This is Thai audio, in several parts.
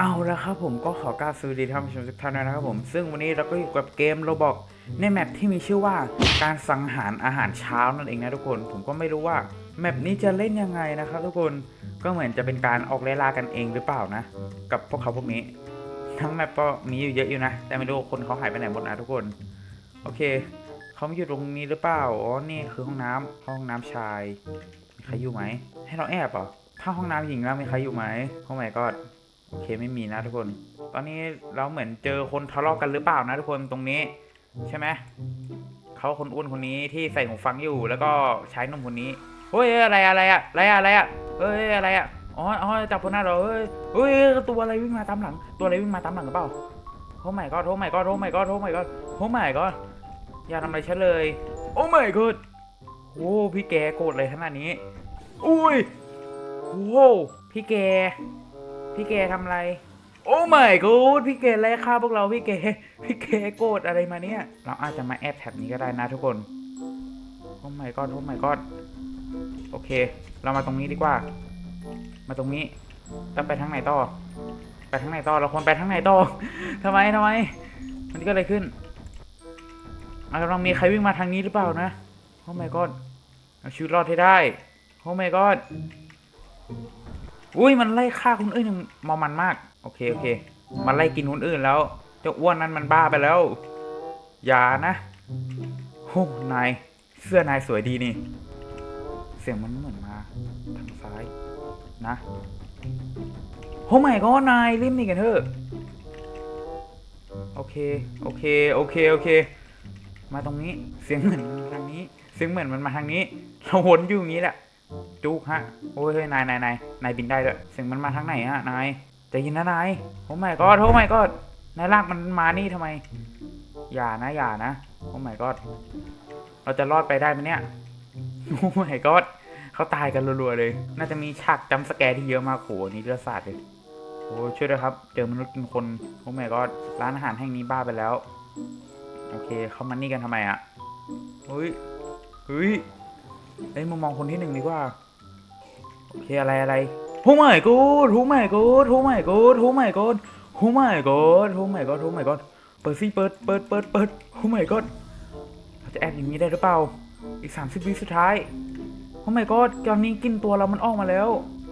เอาละครับผมก็ขอกราบสวัสดีท่านผู้ชมทุกท่านนะครับผม ซึ่งวันนี้เราก็อยู่กับเกมโรบอกในแมปที่มีชื่อว่าการสังหารอาหารเช้านั่นเองนะทุกคน ผมก็ไม่รู้ว่าแมปนี้จะเล่นยังไงนะครับทุกคนก็เหมือนจะเป็นการออกไล่ล่ากันเองหรือเปล่านะ กับพวกเขาพวกนี้ ทั้งแมปก็มีอยู่เยอะอยู่นะ แต่ไม่รู้คนเขาหายไปไหนหมดนะทุกคน โอเคเขามาอยู่ตรงนี้หรือเปล่าอ๋อนี่คือห้องน้ำห้องน้ำชายมีใครอยู่ไหมให้เราแอบเหรอถ้าห้องน้ำหญิงแล้วมีใครอยู่ไหมโอ้ my god โอเคไม่มีนะทุกคน ตอนนี้เราเหมือนเจอคนทะเลาะกันหรือเปล่านะทุกคนตรงนี้ ใช่ไหมเขาคนอ้วนคนนี้ที่ใส่หูฟังอยู่แล้วก็ใชายหนุ่มคนนี้เฮ้ยอะไรอะไรอะอะไรอะอะไรอะเฮ้ยอะไรอะอ๋ออ๋อจับคนหน้าเราเฮ้ยเฮ้ยตัวอะไรวิ่งมาตามหลัง ตัวอะไรวิ่งมาตามหลังหรือเปล่าโอ้ my god โอ้ my god โอ้ my god โอ้ my god โอ้ my god อย่าทำอะไรฉันเลย โอ้ my god โอ้พี่แกโกรธเลยขนาดนี้ อุ้ยโอ้พี่แก พี่แกทำอะไร โอ้ my god พี่แกไล่ฆ่าพวกเราพี่แกพี่แกโกรธอะไรมาเนี่ย เราอาจจะมาแอบแท็บนี้ก็ได้นะทุกคน โอ้ my god โอ้ my god โอเค เรามาตรงนี้ดีกว่า มาตรงนี้แล้วไปทางไหนต่อ ไปทางไหนต่อ เราควรไปทางไหนต่อทำไมทำไม มันก็อะไรขึ้นมันกำลังมีใครวิ่งมาทางนี้หรือเปล่านะโอ้ my god เอาชีวิตรอดให้ได้โอ้ my god อุ้ยมันไล่ฆ่าคนอื่นอย่างเมามันมาก โอเคโอเค มันไล่กินคนอื่นแล้วเจ้าอ้วนนั้นมันบ้าไปแล้ว อย่านะโอ้นายเสื้อนายสวยดีนี่ เสียงมันเหมือนมาทางซ้ายนะโอ้ไม่ก็นายรีบหนีกันเถอะโอเคโอเคโอเคโอเค มาตรงนี้เสียงเหมือนทางนี้ เสียงเหมือนมันมาทางนี้เราวนอยู่อย่างนี้แหละ จุกฮะ โอ้ยเฮ้ยนายนายนายนายบินได้ด้วยเสียงมันมาทางไหนฮะนายใจเย็นนะนายโอ้ไม่ก็โอ้ไม่ก็นายลากมันมานี่ทำไม อย่านะอย่านะโอ้ไม่ก็เราจะรอดไปได้ไหมเนี่ยโอ้ไม่ก็เขาตายกันรัวๆเลย น่าจะมีฉากจำสแกร์ที่เยอะมากโหนี่เลือดสาดเลยโอ้ช่วยด้วยครับ เจอมนุษย์กินคนโอ้ไม่ก็ร้านอาหารแห่งนี้บ้าไปแล้ว โอเคเขามานี่กันทำไมอะเฮ้ยเฮ้ย เอ้ยมุมมองคนที่หนึ่งดีกว่าโอเคอะไรอะไรโอ้ไม่กูโอ้ไม่กูโอ้ไม่กูโอ้ไม่กูโอ้ไม่กูโอ้ไม่กูโอ้ไม่กูเปิดสิเปิดเปิดเปิดเปิดโอ้ไม่กูเราจะแอบอย่างนี้ได้หรือเปล่า อีกสามสิบวิสุดท้ายโอ้ my god ตอนนี้กินตัวเรามันออกมาแล้ว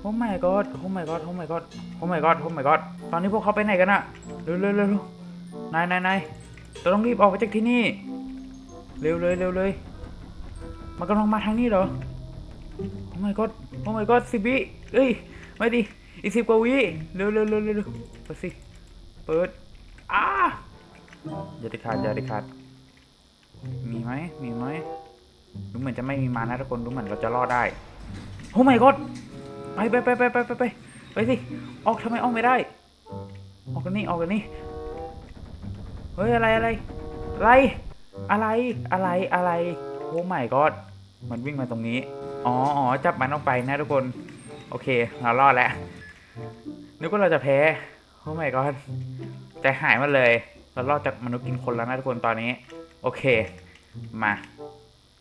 โอ้ my god โอ้ my god โอ้ my god โอ้ my god โอ้ my god ตอนนี้พวกเขาไปไหนกันอะเร็วเร็วเร็วเร็วนายนายนายเราต้องรีบออกไปจากที่นี่ เร็วเลยเร็วเลย มันกำลังมาทางนี้เหรอ โอ้ my god โอ้ my god สิบวิเอ้ย ไม่ดิอีกสิบกว่าวิเร็วเร็วเร็วเร็วเร็วเปิดสิ เปิด อ้าอย่าได้ขาดอย่าได้ขาด มีไหมมีไหมดูเหมือนจะไม่มีมานะทุกคน ดูเหมือนเราจะรอดได้ โอ้ my god ไปไปไปไปไปไปไปไปสิ ออกทำไมออกไม่ได้ ออกกันนี่ออกกันนี่ เฮ้ยอะไรอะไร อะไร อะไร อะไร อะไร โอ้ my god มันวิ่งมาตรงนี้ อ๋ออ๋อจับมันออกไปนะทุกคน โอเค เรารอดแล้ว นึกว่าเราจะแพ้ โอ้ my god ใจหายมาเลย เรารอดจากมนุษย์กินคนแล้วนะทุกคนตอนนี้ โอเค มา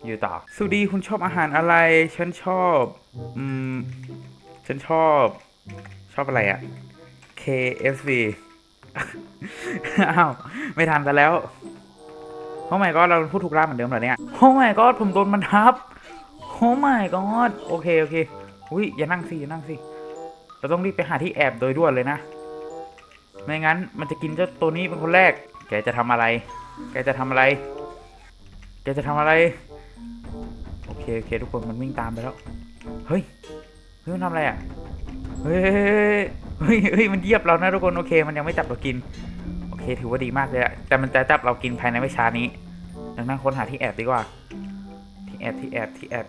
อยู่ต่อสวัสดีคุณชอบอาหารอะไร ฉันชอบ อืม ฉันชอบ ชอบอะไรอะ KFC อ้าว ไม่ทันซะแล้ว โอ้ my god เราพูดถูกร้าเหมือนเดิมเหรอเนี่ยโอ้ my god ผมโดนมันทับโอ้ my god โอเคโอเคอุ้ยอย่านั่งสิอย่านั่งสิเราต้องรีบไปหาที่แอบโดยด่วนเลยนะไม่งั้นมันจะกินเจ้าตัวนี้เป็นคนแรก แกจะทำอะไร แกจะทำอะไร แกจะทำอะไร โอเคโอเค ทุกคนมันวิ่งตามไปแล้ว เฮ้ย เฮ้ยมันทำอะไรอะ เฮ้ย เฮ้ย เฮ้ย มันเยียบเรานะทุกคน โอเค มันยังไม่จับเรากิน โอเค ถือว่าดีมากเลยอะแต่มันจะจับเรากินภายในไม่ช้านี้ ดังนั้นค้นหาที่แอบดีกว่า ที่แอบที่แอบที่แอบ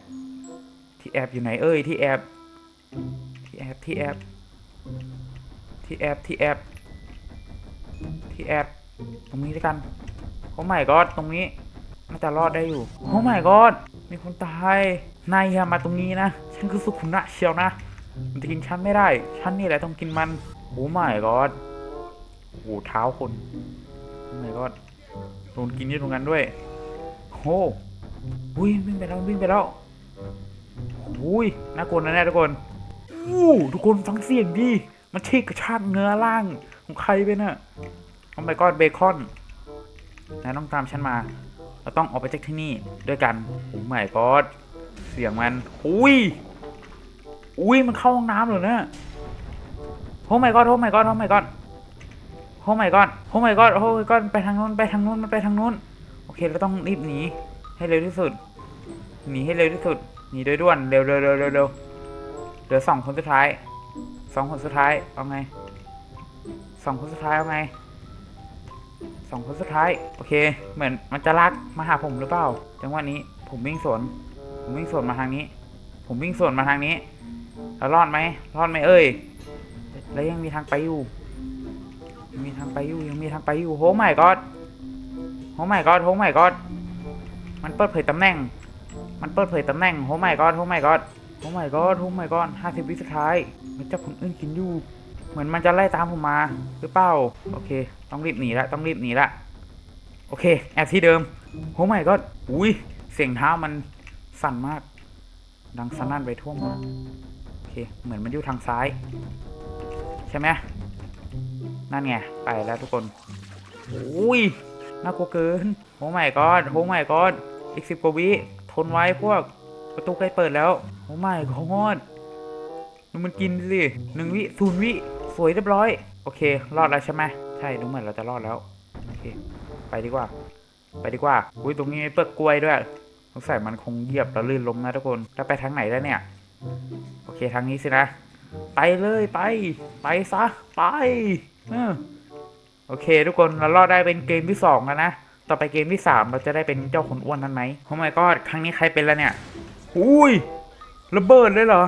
ที่แอบอยู่ไหนเอ้ยที่แอบที่แอบที่แอบที่แอบที่แอบที่แอบตรงนี้ด้วยกันโอ้ไม่ก็ตรงนี้น่าจะรอดได้อยู่โอ้ my god มีคนตายนายอย่ามาตรงนี้นะฉันคือสุขุนะเชียวนะมันจะกินฉันไม่ได้ฉันนี่แหละต้องกินมันโอ้ my god โอ้เท้าคนโอ้ my god โดนกินที่ตรงนั้นด้วย โอ้อุ้ยวิ่งไปแล้ววิ่งไปแล้วอุ้ยน่ากลัวนะเนี่ยทุกคนอู้ทุกคนฟังเสียงดิมันที่กระชากเนื้อล่างของใครไปน่ะโอ้ my god เบคอนนายต้องตามฉันมา เราต้องออกไปจากที่นี่ด้วยกันโอ้ my god เสียงมันอุ้ยอุ้ยมันเข้าห้องน้ำเหรอเนี่ยโอ้ my god โอ้ my god โอ้ my god โอ้ my god โอ้ my god โอ้ my god ไปทางนู้นไปทางนู้นมันไปทางนู้น โอเคเราต้องรีบหนีให้เร็วที่สุด หนีให้เร็วที่สุด หนีโดยด่วน เร็วเร็วเร็วเร็วเร็วเหลือสองคนสุดท้าย สองคนสุดท้าย เอาไง สองคนสุดท้ายเอาไง สองคนสุดท้าย โอเค เหมือนมันจะลักมาหาผมหรือเปล่า จังหวะนี้ผมวิ่งสวน ผมวิ่งสวนมาทางนี้ ผมวิ่งสวนมาทางนี้แล้วรอดไหมรอดไหมเอ่ย แล้วยังมีทางไปอยู่ ยังมีทางไปอยู่ ยังมีทางไปอยู่โอ้ไม่กอด โอ้ไม่กอดโอ้ไม่กอดมันเปิดเผยตำแหน่ง มันเปิดเผยตำแหน่งโอ้ไม่กอดโอ้ไม่กอดโอ้ไม่กอดโอ้ไม่กอดห้าสิบวิสุดท้าย มันจับคนอื่นกินอยู่ เหมือนมันจะไล่ตามผมมาหรือเปล่า โอเค ต้องรีบหนีละ ต้องรีบหนีละ โอเค แอบที่เดิมโอ้ไม่กอดอุ้ย เสียงเท้ามันสั่นมาก ดังสนั่นไปทั่วหมดโอเค เหมือนมันอยู่ทางซ้าย ใช่ไหมนั่นไง ไปแล้วทุกคน อุ้ย น่ากลัวเกินโอ้ไม่กอดโอ้ไม่กอดอีกสิบกว่าวิทนไว้พวกประตูใกล้เปิดแล้วโอ้ไม่กอดดูมันกินสิหนึ่งวิศูนย์วิสวยเรียบร้อย โอเค รอดแล้วใช่ไหมใช่ดูเหมือนเราจะรอดแล้วโอเคไปดีกว่า ไปดีกว่าอุ้ยตรงนี้มีเปลือกกล้วยด้วยสงสัยมันคงเหยียบแล้วลื่นล้มนะทุกคนแล้วไปทางไหนแล้เนี่ยโอเคทางนี้สินะ ไปเลยไป ไปซะไปเออ โอเค ทุกคนเรารอดได้เป็นเกมที่สองแล้วนะ ต่อไปเกมที่สามเราจะได้เป็นเจ้าขนอ้วนนั้นไหมโอ้ my god ครั้งนี้ใครเป็นแล้วเนี่ย อุ้ยระเบิดเลยเหรอ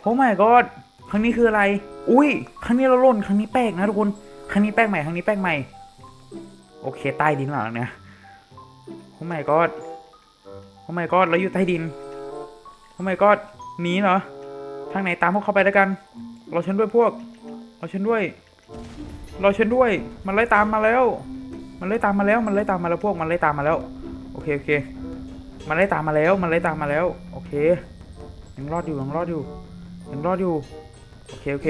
โอ้ my god ครั้งนี้คืออะไร อุ้ยครั้งนี้เราล่นครั้งนี้แปลกนะทุกคน ครั้งนี้แปลกใหม่ ครั้งนี้แปลกใหม่ โอเค ใต้ดินเหรอเนี่ยโอ้ my god โอ้ my god เราอยู่ใต้ดินโอ้ my god หนีเหรอ ทางไหนตามพวกเขาไปแล้วกัน เรอฉันด้วยพวก เรอฉันด้วย รอฉันด้วย มันไล่ตามมาแล้ว มันไล่ตามมาแล้ว มันไล่ตามมาแล้วพวก มันไล่ตามมาแล้ว โอเคโอเค มันไล่ตามมาแล้ว มันไล่ตามมาแล้ว โอเค ยังรอดอยู่ยังรอดอยู่ ยังรอดอยู่ โอเคโอเค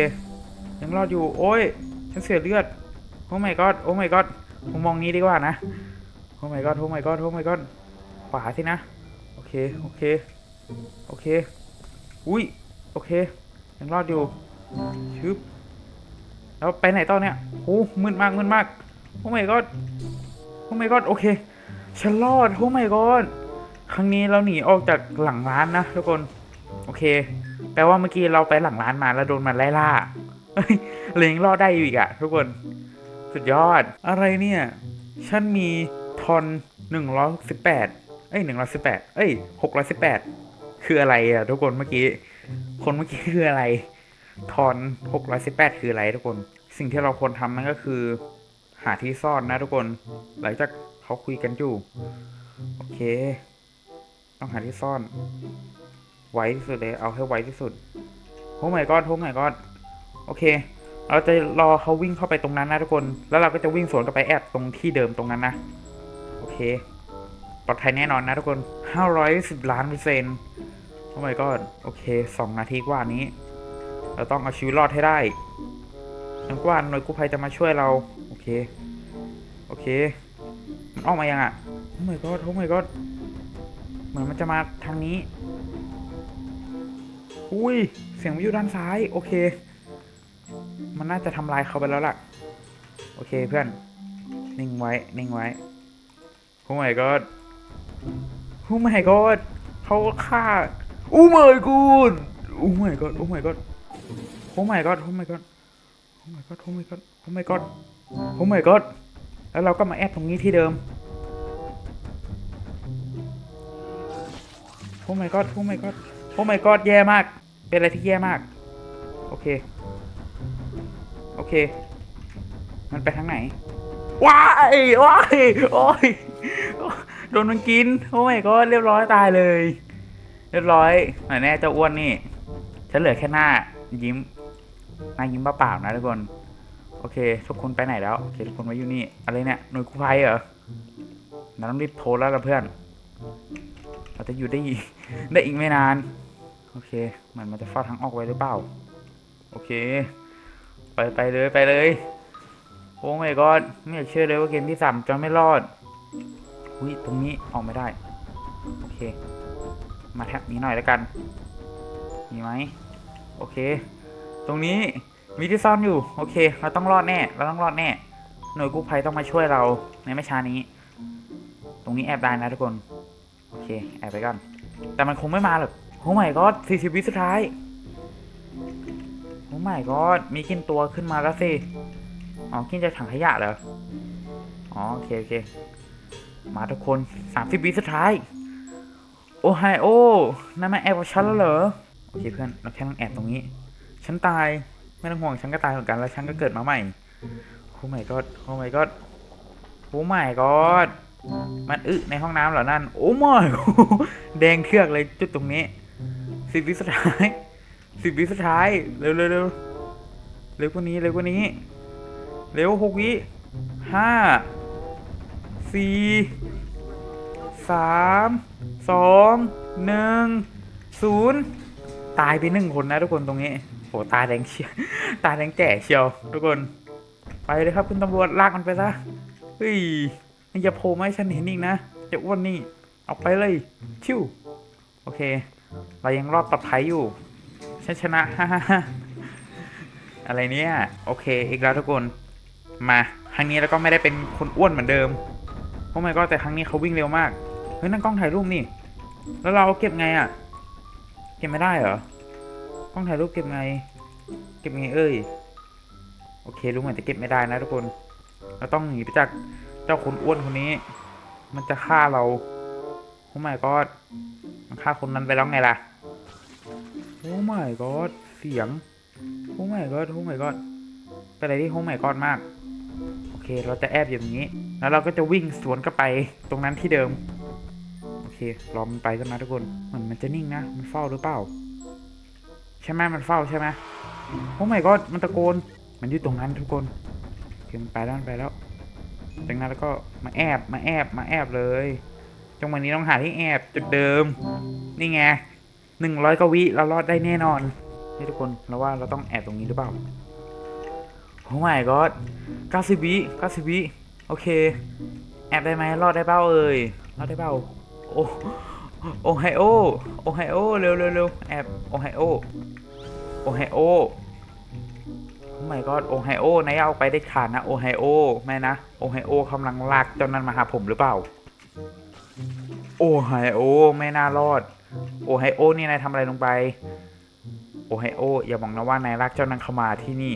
ยังรอดอยู่ โอ้ย ฉันเสียเลือด โอ้ my god โอ้ my god ผมมองนี้ดีกว่านะ โอ้ my god โอ้ my god โอ้ my god ขวาสินะ โอเค โอเค โอเค อุ้ย โอเค ยังรอดอยู่ชึบ แล้วไปไหนต่อเนี่ยโอ้มืดมากมืดมากโอ้ my god โอ้ my god โอเคฉันรอดโอ้ my god ครั้งนี้เราหนีออกจากหลังร้านนะทุกคนโอเค แปลว่าเมื่อกี้เราไปหลังร้านมาแล้วโดนมันไล่ล่าเลยยังรอดได้อยู่อีกอะทุกคน สุดยอด อะไรเนี่ย ฉันมีทอนหนึ่งร้อยสิบแปดเอ้ยหนึ่งร้อยสิบแปดเอ้ยหกร้อยสิบแปดคืออะไรอะทุกคนเมื่อกี้ คนเมื่อกี้คืออะไร ทอน618คืออะไรทุกคน สิ่งที่เราควรทำนั่นก็คือ หาที่ซ่อนนะทุกคน หลังจากเขาคุยกันอยู่ โอเค ต้องหาที่ซ่อน ไวที่สุดเลย เอาให้ไวที่สุดโอ้ my god โอ้ my god โอเค เราจะรอเขาวิ่งเข้าไปตรงนั้นนะทุกคน แล้วเราก็จะวิ่งสวนกลับไปแอบตรงที่เดิมตรงนั้นนะ โอเค ปลอดภัยแน่นอนนะทุกคน510ล้านเปอร์เซ็นต์โอ้ my god โอเคสองนาทีกว่านี้ เราต้องเอาชีวิตรอดให้ได้ จนกว่าหน่วยกู้ภัยจะมาช่วยเรา โอเค โอเค มันออกมายังอะโอ้ my god โอ้ my god เหมือนมันจะมาทางนี้ อุ้ย เสียงมันอยู่ด้านซ้าย โอเค มันน่าจะทำลายเขาไปแล้วล่ะ โอเคเพื่อน นิ่งไว้ นิ่งไว้ โอ้ my god โอ้ my god เขาฆ่าโอ้ my god โอ้ my god โอ้ my god โอ้ my god โอ้ my god โอ้ my god โอ้ my god โอ้ my god โอ้ my god แล้วเราก็มาแอบตรงนี้ที่เดิมโอ้ my god โอ้ my god โอ้ my god แย่มาก เป็นอะไรที่แย่มาก โอเค โอเค มันไปทางไหน ว้ายว้ายโอ้ยโดนมันกิน โอ้ my god เรียบร้อยตายเลย เรียบร้อยไหนแน่เจ้าอ้วนนี่ ฉันเหลือแค่หน้ายิ้ม นายยิ้มเปล่าๆนะทุกคน โอเค ทุกคนไปไหนแล้ว โอเคทุกคนมาอยู่นี่ อะไรเนี่ย หน่วยกู้ภัยเหรอเราต้องรีบโทรแล้วล่ะเพื่อน เราจะอยู่ได้อีกได้อีกไม่นาน โอเคเหมือนมันจะเฝ้าทางออกไว้หรือเปล่า โอเค ไปไปเลยไปเลย โอ้ไม่ก็ไม่อยากเชื่อเลยว่าเกมที่สามจะไม่รอด อุ้ยตรงนี้ออกไม่ได้ โอเค มาแท็บนี้หน่อยแล้วกัน มีไหม โอเค ตรงนี้มีที่ซ่อนอยู่ โอเค เราต้องรอดแน่ เราต้องรอดแน่ หน่วยกู้ภัยต้องมาช่วยเราในไม่ช้านี้ ตรงนี้แอบได้นะทุกคน โอเค แอบไปก่อน แต่มันคงไม่มาหรอกโอ้ไม่ก็สี่สิบวิสุดท้ายโอ้ไม่ก็มีกินตัวขึ้นมาแล้วสิ อ๋อ กินจากถังขยะเหรอ อ๋อ โอเค โอเค มาทุกคนสามสิบวิสุดท้าย โอ้ไฮโอนั่นมาแอบกับฉันแล้วเหรอ โอเคเพื่อน เราแค่ต้องแอบตรงนี้ ฉันตาย ไม่ต้องห่วงฉันก็ตายเหมือนกันแล้วฉันก็เกิดมาใหม่โอ้ไม่ก็โอ้ไม่ก็โอ้ไม่ก็มันอึในห้องน้ำเหรอนั่น โอ้ไม่แดงเทือกเลยจุดตรงนี้สิบวิสุดท้ายสิบวิสุดท้ายเร็วเร็วเร็วเร็วกว่านี้เร็วกว่านี้ เร็วหกวิห้าสี่สามสองหนึ่งศูนย์ตายไปหนึ่งคนนะทุกคนตรงนี้ หตาแดงเชียวตาแดงแจ๋เชียว ทุกคน ไปเลยครับคุณตำรวจลากมันไปซะเฮ้ยมันอย่าโผล่มาให้ฉันเห็นอีกนะจะอ้วนนี่เอาไปเลยชิวโอเค เรายังรอดปลอดภัยอยู่ฉันชนะฮ่าฮ่าอะไรเนี่ยโอเค อีกแล้วทุกคน มาครั้งนี้แล้วก็ไม่ได้เป็นคนอ้วนเหมือนเดิมโอ้ไม่ก็แต่ครั้งนี้เขาวิ่งเร็วมากเฮ้ยนั่นกล้องถ่ายรูปนี่ แล้วเราเก็บไงอะ่ะ เก็บไม่ได้เหรอ ล้องถ่ายรูปเก็บไง เก็บไงเอ้ย โอเครู้เหมือนจะเก็บไม่ได้นะทุกคน เราต้องหนีไปจากเจ้าคนอ้วนคนนี้ มันจะฆ่าเราโอ้ my god มันฆ่าคนนั้นไปแล้วไงล่ะ โอ้ my god เสียง โอ้ my god โอ้ my god เป็นอะไรที่โอ้ my god มาก โอเค เราจะแอบอยู่ตรงนี้ แล้วเราก็จะวิ่งสวนกลับไปตรงนั้นที่เดิม โอเค รอมันไปกันนะทุกคน เหมือนมันจะนิ่งนะ มันเฝ้าหรือเปล่า ใช่ไหมมันเฝ้าใช่ไหมโอ้ my god มันตะโกน มันอยู่ตรงนั้นทุกคนโอเคมันไปแล้วมันไปแล้วจากนั้นแล้วก็มาแอบมาแอบมาแอบเลยจังหวะนี้ต้องหาที่แอบจุดเดิม นี่ไงหนึ่งร้อยกวิเรารอดได้แน่นอนนี่ทุกคนเราว่าเราต้องแอบตรงนี้หรือเปล่าโอ้ my god เก้าสิบวิเก้าสิบวิโอเค แอบได้ไหมรอดได้เปล่าเอ่ยรอดได้เปล่าโอ้โอไฮโอโอไฮโอเร็วเร็วเร็วแอบโอไฮโอ โอไฮโอโอ้ my god โอไฮโอนายเอาไปได้ขาดนะโอไฮโอแม่นะโอไฮโอกำลังลากเจ้านั้นมาหาผมหรือเปล่า โอไฮโอไม่น่ารอด โอไฮโอนี่นายทำอะไรลงไป โอไฮโออย่าบอกนะว่านายลากเจ้านั้นเข้ามาที่นี่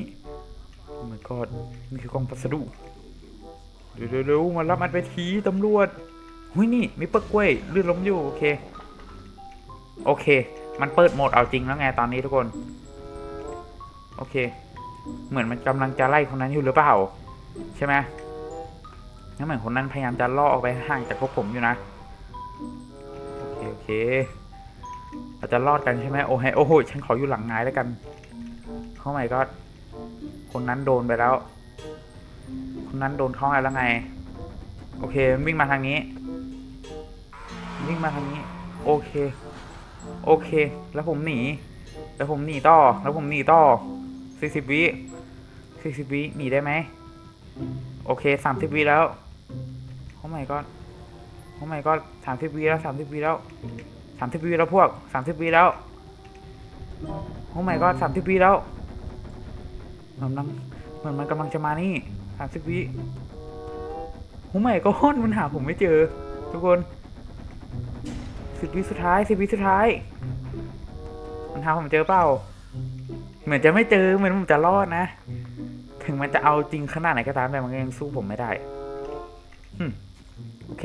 โอ้ my god นี่คือกล่องพัสดุเดี๋ยวเดี๋ยวเดี๋ยวมารับมันไปทีตำรวจหุยนี่มีเปิดกล้วยลื่นล้มอยู่โอเค โอเค มันเปิดโหมดเอาจริงแล้วไงตอนนี้ทุกคน โอเค เหมือนมันกำลังจะไล่คนนั้นอยู่หรือเปล่า ใช่ไหมนั่นเหมือนคนนั้นพยายามจะล่อออกไปห่างจากพวกผมอยู่นะ โอเคโอเคเราจะรอดกันใช่ไหมโอ้ยโอ้โหฉันขออยู่หลังนายแล้วกันเข้าใหม่ก็คนนั้นโดนไปแล้ว คนนั้นโดนเข้าไงแล้วไง โอเคมันวิ่งมาทางนี้ วิ่งมาทางนี้ โอเค โอเค แล้วผมหนี แล้วผมหนีต่อ แล้วผมหนีต่อ สี่สิบวิสี่สิบวิหนีได้ไหม โอเคสามสิบวิแล้วโอ้ my god โอ้ my god สามสิบวิแล้วสามสิบวิแล้วสามสิบวิแล้วพวกสามสิบวิแล้วโอ้ my god สามสิบวิแล้วมันกำลังเหมือนมันกำลังจะมานี่สามสิบวิโอ้ my god มันหาผมไม่เจอ ทุกคนสิบวิสุดท้ายสิบวิสุดท้าย มันหาผมเจอเปล่า เหมือนจะไม่เจอเหมือนผมจะรอดนะ ถึงมันจะเอาจริงขนาดไหนก็ตามแต่มันก็ยังสู้ผมไม่ได้โอเค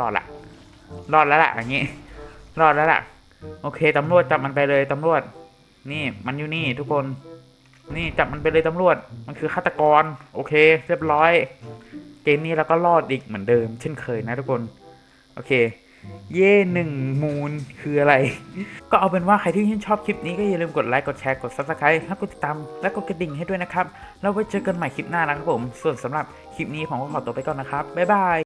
รอดละรอดแล้วล่ะอย่างงี้รอดแล้วล่ะ โอเคตำรวจจับมันไปเลยตำรวจ นี่มันอยู่นี่ทุกคน นี่จับมันไปเลยตำรวจ มันคือฆาตกร โอเค เรียบร้อย เกมนี้เราก็รอดอีกเหมือนเดิม เช่นเคยนะทุกคน โอเค เย่หนึ่งมูลคืออะไร ก็เอาเป็นว่าใครที่ชื่นชอบคลิปนี้ก็อย่าลืมกดไลค์ กดแชร์ กด subscribe แล้วกดติดตาม และกดกระดิ่งให้ด้วยนะครับ แล้วไว้เจอกันใหม่คลิปหน้านะครับผม ส่วนสำหรับคลิปนี้ผมก็ขอตัวไปก่อนนะครับ บ๊ายบาย